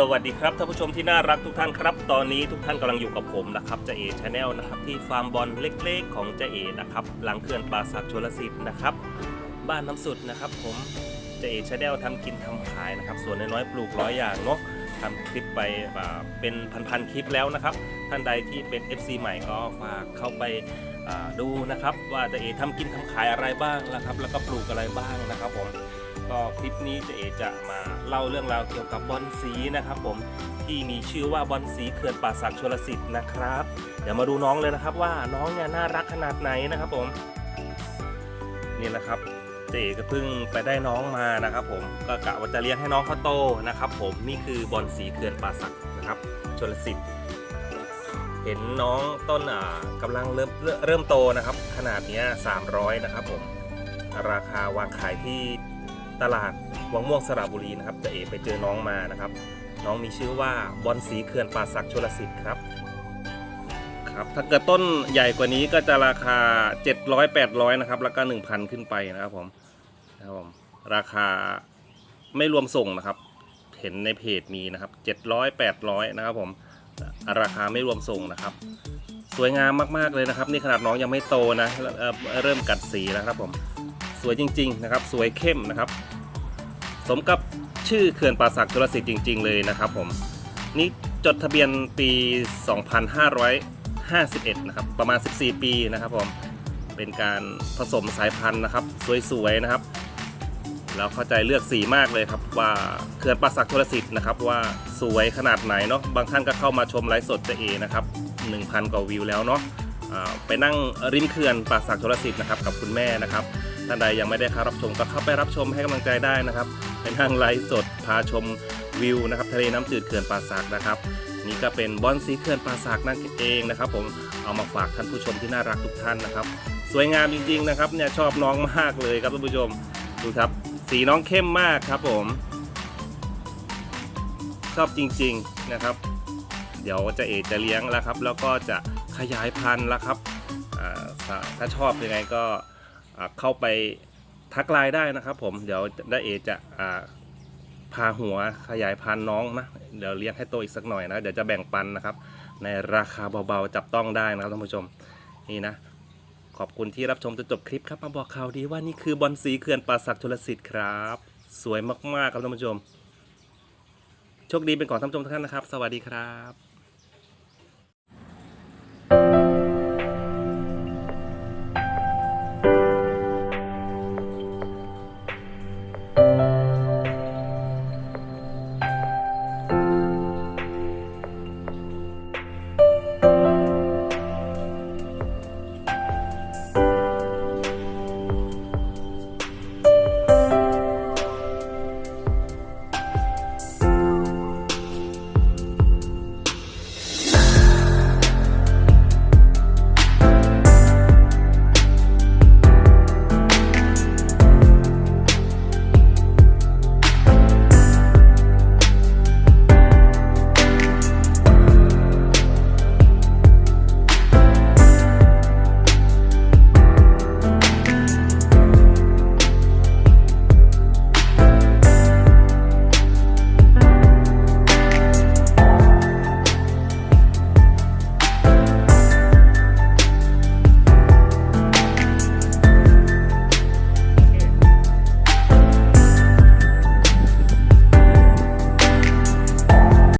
สวัสดีครับท่านผู้ชมที่น่ารักทุกท่านครับ ตอนนี้ทุกท่านกำลังอยู่กับผมนะครับเจเอชาแนลนะครับที่ฟาร์มบอลเล็กๆ ของเจเอนะครับหลังเขื่อนป่าสักชลสิทธิ์นะครับบ้านน้ำสุดนะครับ ผมเจเอชาแนลทำกินทำขายนะครับส่วนน้อยๆปลูกร้อยอย่างเนาะทำคลิปไปเป็นพันๆคลิปแล้วนะครับ ท่านใดที่เป็น FC ใหม่ก็ฝากเข้าไปดูนะครับ ว่าเจเอทำกินทำขายอะไรบ้างนะครับ แล้วก็ปลูกอะไรบ้างนะครับผม ก็คลิปนี้เจเอจะมาเล่าเรื่องราวเกี่ยวกับบอลสีนะครับผมที่มีชื่อว่าบอลสีเขื่อนป่าสักชลสิทธิ์นะครับ เดี๋ยวมาดูน้องเลยนะครับว่าน้องเนี่ยน่ารักขนาดไหนนะครับผมนี่แหละครับเจเอก็เพิ่งไปได้น้องมานะครับ ผมก็กะว่าจะเลี้ยงให้น้องเขาโตนะครับ ผมนี่คือบอลสีเขื่อนป่าสักนะครับชลสิทธิ์เห็นน้องต้นอ่ากำลังเริ่มเริ่มโตนะครับ ขนาดเนี้ย300 นะครับผมราคาวางขายที่ ตลาดวังม่วงสระบุรีนะครับจะเอไปเจอน้องมานะครับ น้องมีชื่อว่าบอลสีเขื่อนป่าสักชลสิทธิ์ครับครับถ้าเกิดต้นใหญ่กว่านี้ก็จะราคา 700 800นะครับแล้วก็ 1,000 ขึ้นไปนะครับผมนะครับผมราคาไม่รวมส่งนะครับ เห็นในเพจมีนะครับ 700 800นะครับผมราคาไม่รวมส่งนะครับ สวยงามมากๆเลยนะครับ นี่ขนาดน้องยังไม่โตนะเเริ่มกัดสีแล้วครับผมสวยจริง ๆ นะครับ สวยเข้มนะครับ สมกับชื่อเขื่อนป่าสักจุลสิทธิ์จริง ๆ เลยนะครับผมนี่จดทะเบียนปี 2551 นะครับ ประมาณ 14 ปีนะครับผม เป็นการผสมสายพันธุ์นะครับ สวยๆนะครับ แล้วเข้าใจเลือกสีมากเลยครับ ว่าเขื่อนป่าสักชลสิทธิ์นะครับ ว่าสวยขนาดไหนเนาะ บางท่านก็เข้ามาชมไลฟ์สดเจเอนะครับ 1,000 กว่าวิวแล้วเนาะไปนั่งริมเขื่อนป่าสักชลสิทธิ์นะครับกับคุณแม่นะครับ ท่านใดยังไม่ได้เข้ารับชมก็เข้าไปรับชมให้กำลังใจได้นะครับ ไปนั่งไลฟ์สดพาชมวิวนะครับทะเลน้ำจืดเขื่อนป่าสักนะครับนี่ก็เป็นบอนสีเขื่อนป่าสักนั่นเองนะครับ ผมเอามาฝากท่านผู้ชมที่น่ารักทุกท่านนะครับ สวยงามจริง ๆนะครับเนี่ยชอบน้องมากเลยครับท่านผู้ชมดูครับสีน้องเข้มมากครับผม ชอบจริงๆนะครับ เดี๋ยวจะเอจะเลี้ยงแล้วครับ แล้วก็จะขยายพันธุ์แล้วครับถ้าชอบยังไงก็เข้าไป ทักไลน์ได้นะครับผมเดี๋ยวได้เอจะอ่าพาหัวขยายพันธุ์น้องนะเดี๋ยวเลี้ยงให้โตอีกสักหน่อยนะเดี๋ยวจะแบ่งปันนะครับ ในราคาเบาๆจับต้องได้นะครับท่านผู้ชมนี่นะ ขอบคุณที่รับชมจนจบคลิปครับมาบอกข่าวดีว่านี่คือบอลสีเขื่อนป่าศักดิ์ชลสิทธิ์ครับ สวยมากๆครับท่านผู้ชมโชคดีเป็นของท่านผู้ชมทุกท่านนะครับ สวัสดีครับ